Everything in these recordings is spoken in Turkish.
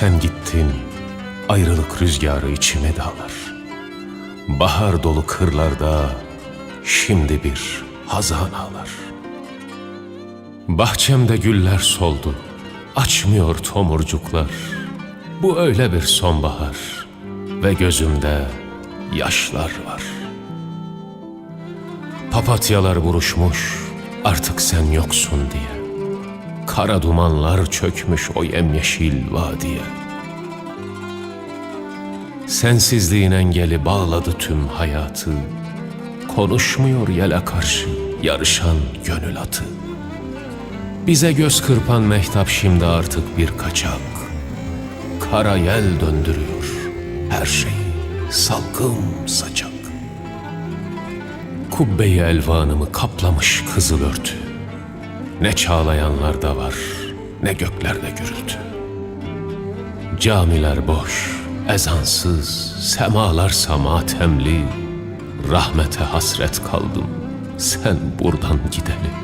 Sen gittin, ayrılık rüzgarı içime dağlar. Bahar dolu kırlarda şimdi bir hazan ağlar. Bahçemde güller soldu, açmıyor tomurcuklar. Bu öyle bir sonbahar ve gözümde yaşlar var. Papatyalar buruşmuş, artık sen yoksun diye. Kara dumanlar çökmüş o yemyeşil vadiye. Sensizliğin engeli bağladı tüm hayatı. Konuşmuyor yele karşı yarışan gönül atı. Bize göz kırpan mehtap şimdi artık bir kaçak. Kara yel döndürüyor her şeyi salkım saçak. Kubbeyi elvanımı kaplamış kızıl örtü. Ne çağlayanlar da var, ne göklerde gürültü. Camiler boş, ezansız, semalar matemli. Rahmete hasret kaldım, sen buradan gidelim.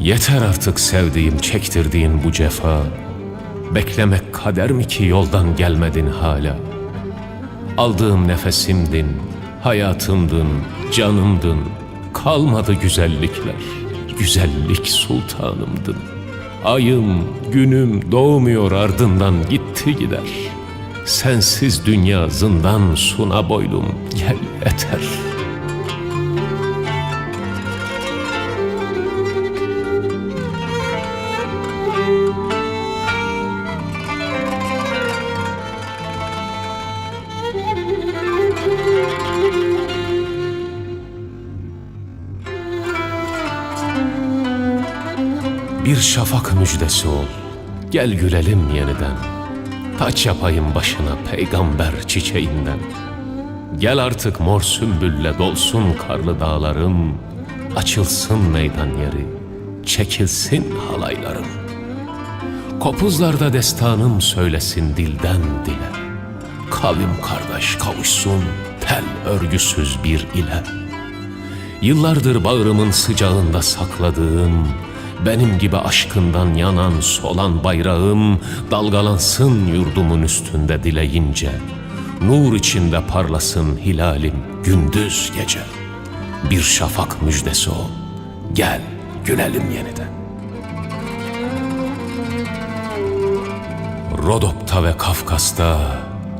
Yeter artık sevdiğim, çektirdiğin bu cefa. Beklemek kader mi ki yoldan gelmedin hala? Aldığım nefesimdin, hayatımdın, canımdın. Kalmadı güzellikler, güzellik sultanımdın. Ayım, günüm doğmuyor ardından gitti gider. Sensiz dünya zindan suna boylum gel yeter. Bir şafak müjdesi ol, gel gülelim yeniden. Taç yapayım başına peygamber çiçeğinden. Gel artık mor sümbülle dolsun karlı dağlarım. Açılsın meydan yeri, çekilsin halaylarım. Kopuzlarda destanım söylesin dilden dile. Kavim kardeş kavuşsun tel örgüsüz bir ile. Yıllardır bağrımın sıcağında sakladığım, benim gibi aşkından yanan solan bayrağım dalgalansın yurdumun üstünde dileyince. Nur içinde parlasın hilalim gündüz gece. Bir şafak müjdesi ol, gel gülelim yeniden. Rodop'ta ve Kafkas'ta,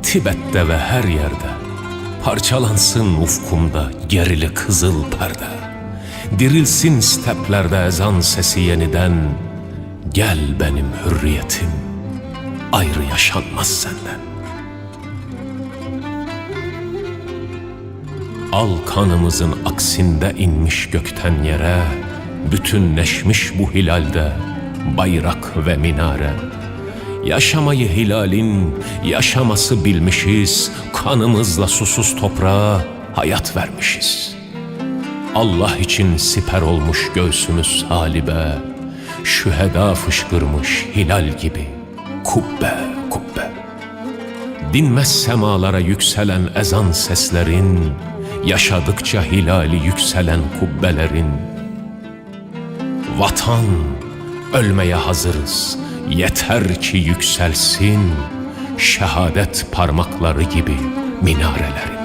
Tibet'te ve her yerde parçalansın ufkumda gerili kızıl perde. Dirilsin steplerde ezan sesi yeniden. Gel benim hürriyetim, ayrı yaşanmaz senden. Al kanımızın aksinde inmiş gökten yere, bütünleşmiş bu hilalde bayrak ve minare. Yaşamayı hilalin yaşaması bilmişiz, kanımızla susuz toprağa hayat vermişiz. Allah için siper olmuş göğsümüz halibe, şüheda fışkırmış hilal gibi kubbe kubbe. Dinmez semalara yükselen ezan seslerin, yaşadıkça hilali yükselen kubbelerin. Vatan, ölmeye hazırız, yeter ki yükselsin, şehadet parmakları gibi minarelerin.